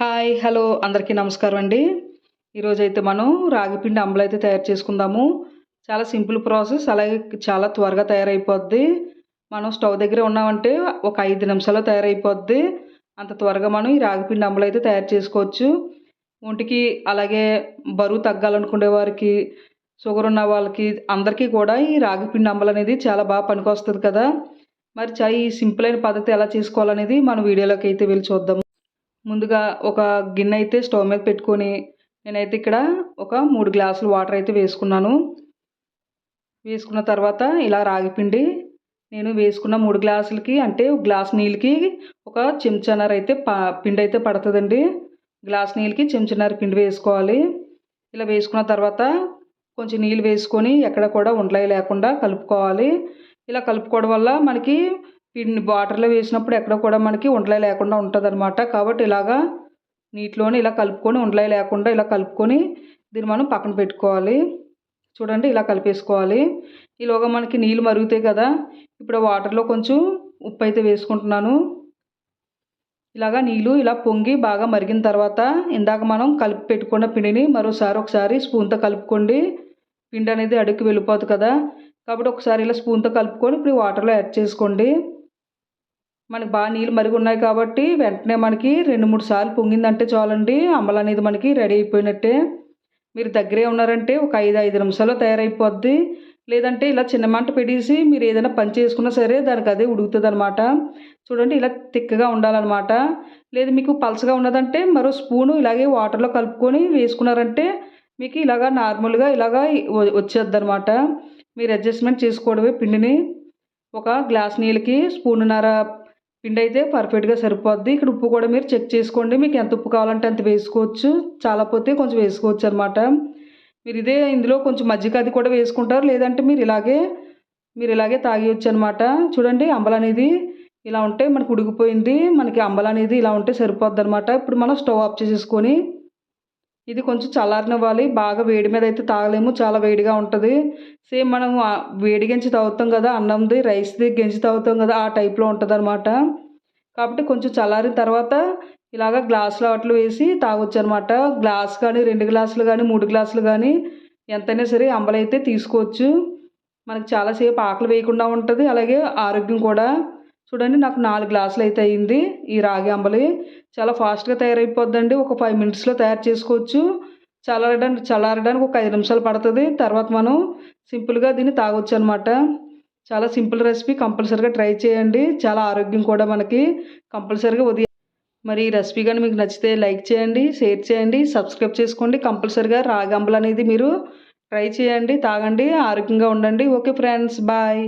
Hi hello అందరికీ నమస్కారం అండి. ఈరోజైతే అయితే మనం రాగిపిండి అంబలు అయితే తయారు చేసుకుందాము. చాలా సింపుల్ ప్రాసెస్ అలాగే చాలా త్వరగా తయారైపోద్ది. మనం స్టవ్ దగ్గర ఉన్నామంటే ఒక ఐదు నిమిషాల్లో తయారైపోద్ది. అంత త్వరగా మనం ఈ రాగిపిండి అంబలు అయితే తయారు చేసుకోవచ్చు. ఒంటికి అలాగే బరువు తగ్గాలనుకునే వారికి షుగర్ ఉన్న వాళ్ళకి అందరికీ కూడా ఈ రాగిపిండి అంబలు అనేది చాలా బాగా పనికొస్తుంది కదా. మరి చాలా ఈ సింపుల్ అయిన పద్ధతి ఎలా చేసుకోవాలనేది మన వీడియోలోకి అయితే వెళ్ళి చూద్దాం. ముందుగా ఒక గిన్నె అయితే స్టవ్ మీద పెట్టుకొని నేనైతే ఇక్కడ ఒక మూడు గ్లాసులు వాటర్ అయితే వేసుకున్నాను. వేసుకున్న తర్వాత ఇలా రాగిపిండి నేను వేసుకున్న మూడు గ్లాసులకి అంటే గ్లాస్ నీళ్ళకి ఒక చెంచానర అయితే పిండి అయితే పడుతుందండి. గ్లాస్ నీళ్ళకి చెంచానర పిండి వేసుకోవాలి. ఇలా వేసుకున్న తర్వాత కొంచెం నీళ్ళు వేసుకొని ఎక్కడ కూడా ఉండలే లేకుండా కలుపుకోవాలి. ఇలా కలుపుకోవడం వల్ల మనకి పిండి వాటర్లో వేసినప్పుడు ఎక్కడ కూడా మనకి ఉండలే లేకుండా ఉంటుంది అనమాట కాబట్టి ఇలాగా నీటిలోనే ఇలా కలుపుకొని ఉండలే లేకుండా ఇలా కలుపుకొని దీన్ని మనం పక్కన పెట్టుకోవాలి. చూడండి ఇలా కలిపేసుకోవాలి. ఈలోగా మనకి నీళ్ళు మరుగుతాయి కదా. ఇప్పుడు వాటర్లో కొంచెం ఉప్పు అయితే వేసుకుంటున్నాను. ఇలాగా నీళ్ళు ఇలా పొంగి బాగా మరిగిన తర్వాత ఇందాక మనం కలిపి పెట్టుకున్న పిండిని మరోసారి ఒకసారి స్పూన్తో కలుపుకోండి. పిండి అనేది అడుగుకి వెళ్ళిపోతుంది కదా. కాబట్టి ఒకసారి ఇలా స్పూన్తో కలుపుకొని ఇప్పుడు వాటర్లో యాడ్ చేసుకోండి. మనకి బాగా నీళ్ళు మరిగి ఉన్నాయి కాబట్టి వెంటనే మనకి రెండు మూడు సార్లు పొంగిందంటే చాలండి. అమ్మలు అనేది మనకి రెడీ అయిపోయినట్టే. మీరు దగ్గరే ఉన్నారంటే ఒక ఐదు ఐదు నిమిషాల్లో తయారైపోద్ది. లేదంటే ఇలా చిన్న మంట పెట్టేసి మీరు ఏదైనా పని చేసుకున్నా సరే దానికి అదే ఉడుకుతుంది అనమాట చూడండి ఇలా తిక్కగా ఉండాలన్నమాట లేదు మీకు పలసగా ఉన్నదంటే మరో స్పూను ఇలాగే వాటర్లో కలుపుకొని వేసుకున్నారంటే మీకు ఇలాగా నార్మల్గా ఇలాగా వచ్చేద్ది అనమాట మీరు అడ్జస్ట్మెంట్ చేసుకోవడమే పిండిని. ఒక గ్లాస్ నీళ్ళకి స్పూన్నర పిండి అయితే పర్ఫెక్ట్గా సరిపోద్ది. ఇక్కడ ఉప్పు కూడా మీరు చెక్ చేసుకోండి. మీకు ఎంత ఉప్పు కావాలంటే అంత వేసుకోవచ్చు. చాలా పోతే కొంచెం వేసుకోవచ్చు అనమాట మీరు ఇదే ఇందులో కొంచెం మజ్జిగ అది కూడా వేసుకుంటారు. లేదంటే మీరు ఇలాగే మీరు ఇలాగే తాగేయచ్చు అనమాట చూడండి అంబలు అనేది ఇలా ఉంటే మనకు ఉడికిపోయింది. మనకి అంబలు అనేది ఇలా ఉంటే సరిపోద్ది అనమాట ఇప్పుడు మనం స్టవ్ ఆఫ్ చేసేసుకొని ఇది కొంచెం చల్లారనివ్వాలి. బాగా వేడి మీద అయితే తాగలేము. చాలా వేడిగా ఉంటుంది. సేమ్ మనం వేడి గెంచి తాగుతాం కదా అన్నంది రైస్ది గెంచి తాగుతాం కదా ఆ టైప్లో ఉంటుంది అనమాట కాబట్టి కొంచెం చల్లారిన తర్వాత ఇలాగ గ్లాసులు అట్లు వేసి తాగొచ్చు అనమాట గ్లాస్ కానీ రెండు గ్లాసులు కానీ మూడు గ్లాసులు కానీ ఎంతైనా సరే అంబలైతే తీసుకోవచ్చు. మనకి చాలాసేపు ఆకలి వేయకుండా ఉంటుంది. అలాగే ఆరోగ్యం కూడా. చూడండి నాకు నాలుగు గ్లాసులు అయితే అయింది ఈ రాగి అంబలి. చాలా ఫాస్ట్గా తయారైపోద్దండి. ఒక ఫైవ్ మినిట్స్లో తయారు చేసుకోవచ్చు. చల్లారడానికి చల్లారడానికి ఒక ఐదు నిమిషాలు పడుతుంది. తర్వాత మనం సింపుల్గా దీన్ని తాగొచ్చు అనమాట చాలా సింపుల్ రెసిపీ కంపల్సరీగా ట్రై చేయండి. చాలా ఆరోగ్యం కూడా మనకి కంపల్సరీగా ఉదయం. మరి ఈ రెసిపీ కానీ మీకు నచ్చితే లైక్ చేయండి షేర్ చేయండి సబ్స్క్రైబ్ చేసుకోండి. కంపల్సరీగా రాగి అనేది మీరు ట్రై చేయండి తాగండి ఆరోగ్యంగా ఉండండి. Okay friends bye